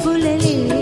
不累。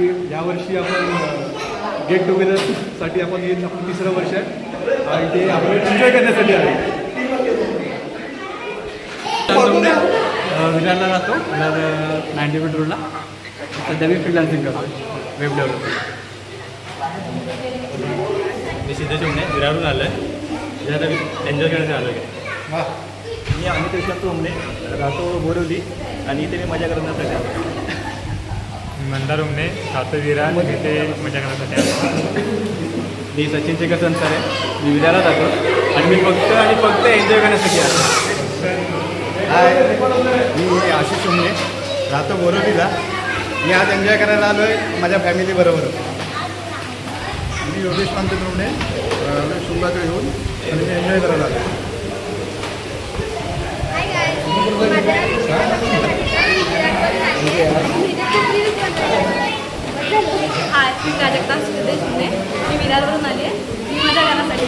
आणि यावर्षी आपण गेट टुगेदरसाठी आपण येत आपण तिसरं वर्ष आहे. आणि ते आपण एन्जॉय करण्यासाठी आहे. विरारला राहतो विरार नाईन्टी फीट रोडला सध्या मी फ्रीलान्सिंग करतो. वेब डेव्हलपमेंट मी सिद्धेश उमणे विरारून आलो आहे विरार एन्जॉय करण्यासाठी आलो आहे मी अमित विश्वास उमणे राहतो बोरवली. आणि इथे मी मजा करण्यासाठी आलो मंदार उमने राहतो विरार इथे मजा करण्यासाठी आलो. मी सचिन शेखर संसार आहे. मी विद्याला जातो. आणि मी फक्त आणि फक्त एन्जॉय करण्यासाठी आलो. हाय मी आशिष उमने राहतो बोरवलीला मी आज एन्जॉय करायला आलो आहे माझ्या फॅमिली बरोबर. मी योगेश मी शुभाकडे येऊन आणि मी एन्जॉय करायला आलो हाय मी प्राजक्ता सुदेश मुले मी विरारवरून आली आहे. मी माझ्या घरासाठी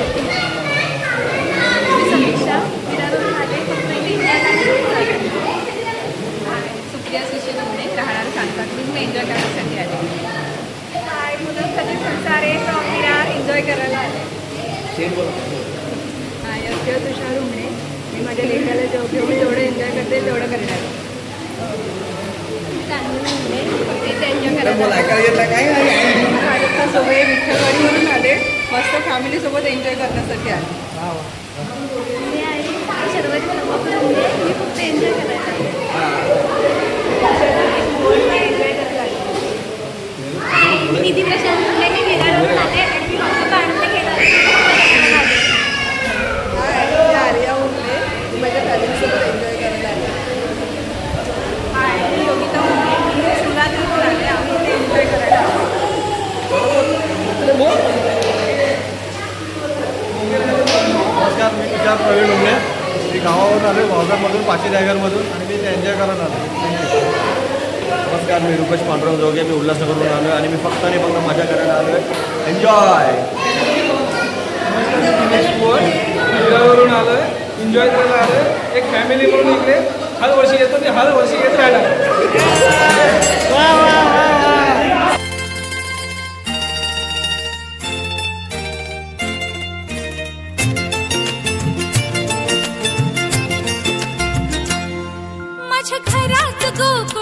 मी समीक्षा विरारवरून आले फक्त इथे enjoy करण्यासाठी आले. सुप्रिया सुशील मुले राहणार सांताक्रूज मी एन्जॉय करण्यासाठी आले हाय मुलं सगळे संसारे फ्रॉम विरार एन्जॉय करायला आले हाय यश तुषार उमणे मी माझ्या लेखाला जेव जेवढं जेवढं एन्जॉय करते तेवढं करणार करायला प्राजक्ता सोबळे विठ्ठलवाडीवरून आले मस्त फॅमिलीसोबत एन्जॉय करण्यासाठी आले मी आहे शर्वरी नवापूरमध्ये मी फक्त एन्जॉय करायला मी निधी प्रशांत मुले मी विरारवरून आले आणि मी फक्त आनंद घेणार मी आर्या उरले मी माझ्या फॅमिलीसोबत एन्जॉय करायला आले आणि योगिता मुले मी शिवरात्रीतून आले आम्ही इथे एन्जॉय करायला आलो नमस्कार मी तुषार प्रवीण उमणे मी गावावरून आलो वावगामधून पाचशे टायगरमधून आणि मी ते एन्जॉय करायला आलो नमस्कार मी रुपेश पांडुरंग जोगे मी उल्हासनगरवरून आलो आहे आणि फक्त मजा करायला आलो आहे एन्जॉय वरून आलो एन्जॉय करायला आलो एक फॅमिली म्हणून इकडे. हर वर्षी येतो ते हर वर्षी येत राहिला माझ्या घरात गोकुळ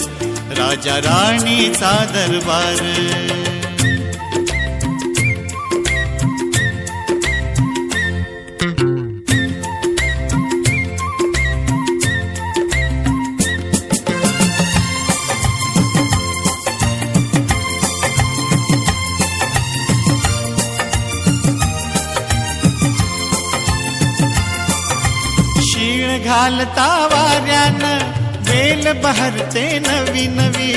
राजा राणीचा दरबार. घालता वाऱ्यानं वेल बहरते नवी नवी.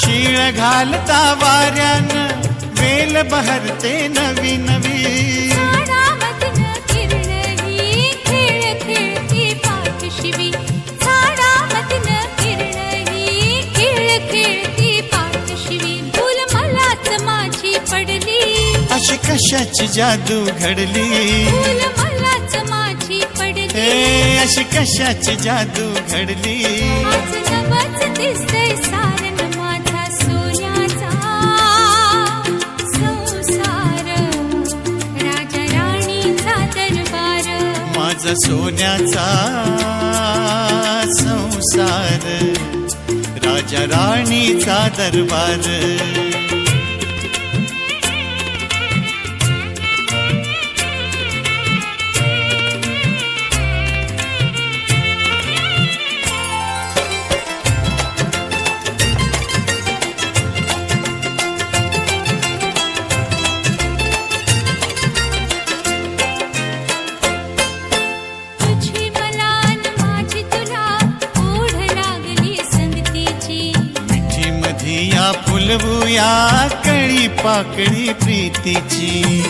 शीळ घालता वाऱ्यानं वेल बहरते नवी नवी. अशी कशाची जादू घडली? मलाच माझी पडली. अशी कशाची जादू घडली? दिसतंय माझा सोन्याचा. संसार राजा राणीचा दरबार. माझा सोन्याचा संसार राजा राणीचा दरबार. पाकळी प्रीतीची.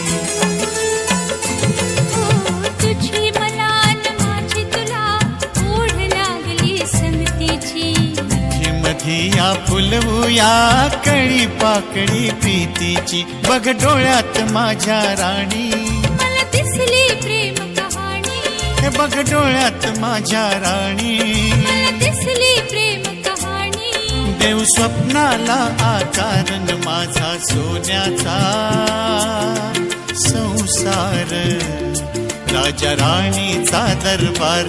तुझी मला न माझी तुला ओढ लागली संगतीची. मिठी मधी या फुलवूया कळी पाकळी प्रीतीची. बघ डोळ्यात माझ्या राणी. मला दिसली प्रेम कहाणी. हे बघ डोळ्यात माझ्या राणी. मला दिसली प्रेम देव स्वप्नाला आकारण माझा सोन्याचा संसार राजा राणीचा दरबार.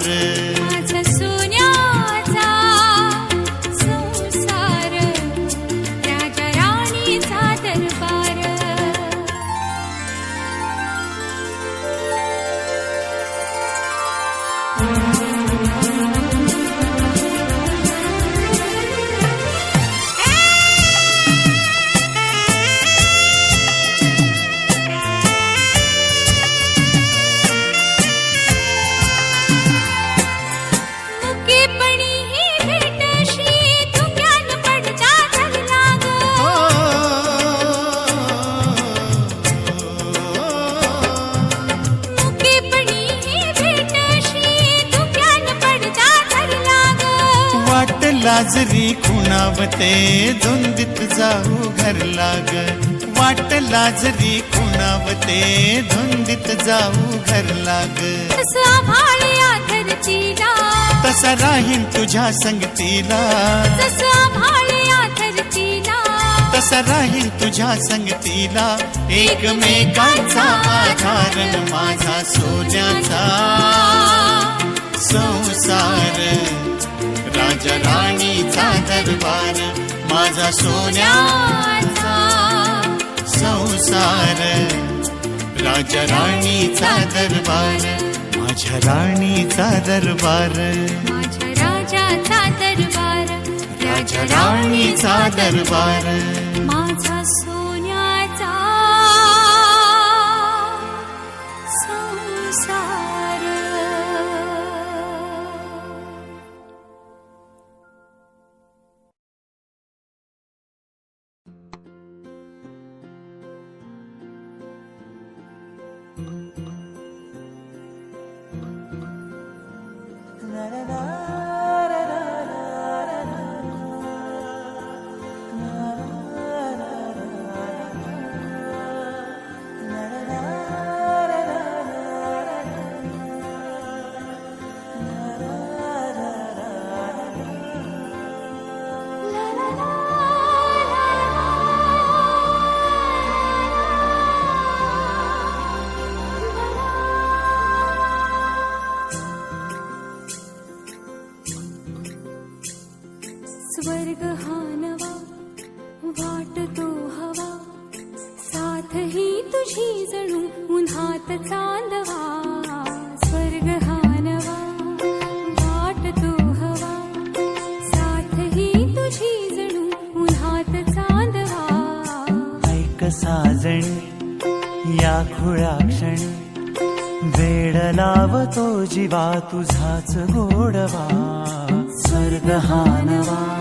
लाजरी खुणावते धुंदीत जाऊ घर लाग. वाट लाजरी खुणावते धुंदीत जाऊ घर लाग. तसं राहीन तुझ्या संगतीला तसं राहील तुझ्या संगतीला एकमेकांचा आधार माझा सोन्याचा. दरबार माझा सोन्याचा संसार. राजा राणीचा दरबार माझ्या राणीचा दरबार. माझ्या राजाचा दरबार राजा राणीचा दरबार. माझा व्याकुळा क्षण. क्षणी वेळ लावतो जीवा तुझाच गोडवा. स्वर्ग हानवा.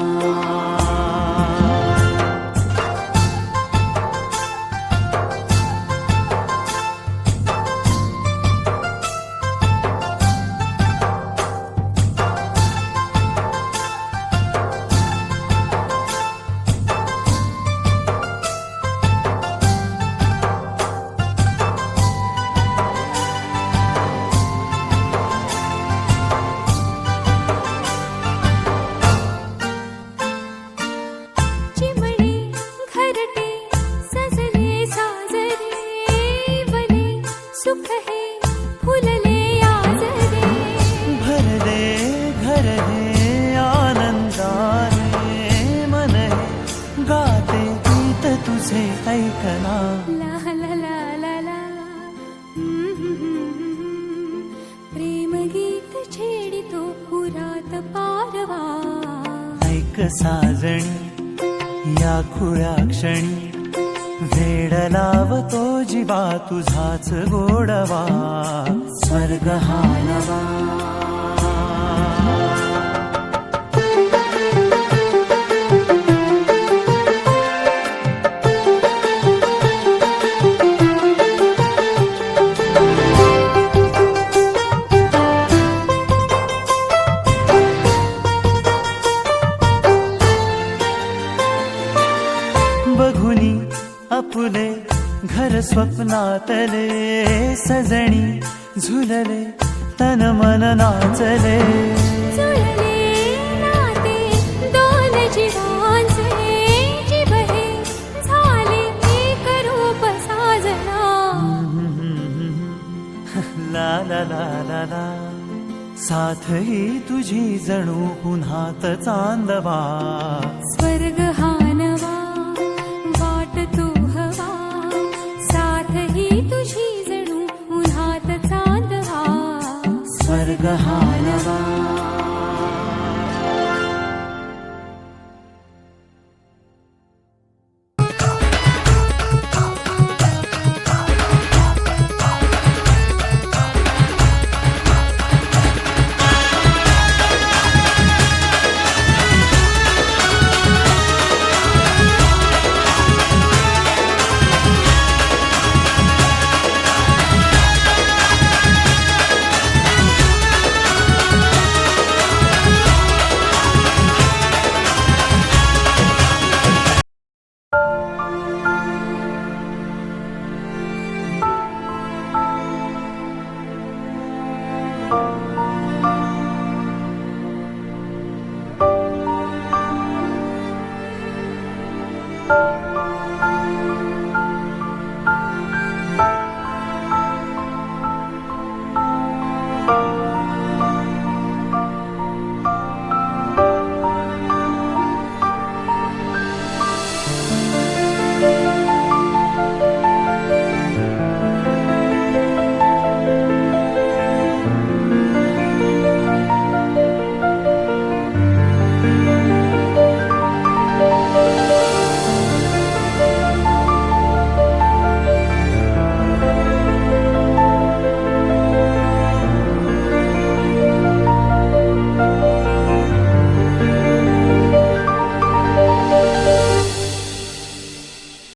एक साजणी या खुळ्या क्षणी वेड लावतो जीवा तुझाच गोडवा स्वर्ग हा बघुनी अपुले घर स्वप्नातले सजणी झुलले तन मन नाचले। ला ला ला ला ला। साथ ही तुझी जणू पुन्हात चांदवा। स्वर्ग हा तुझी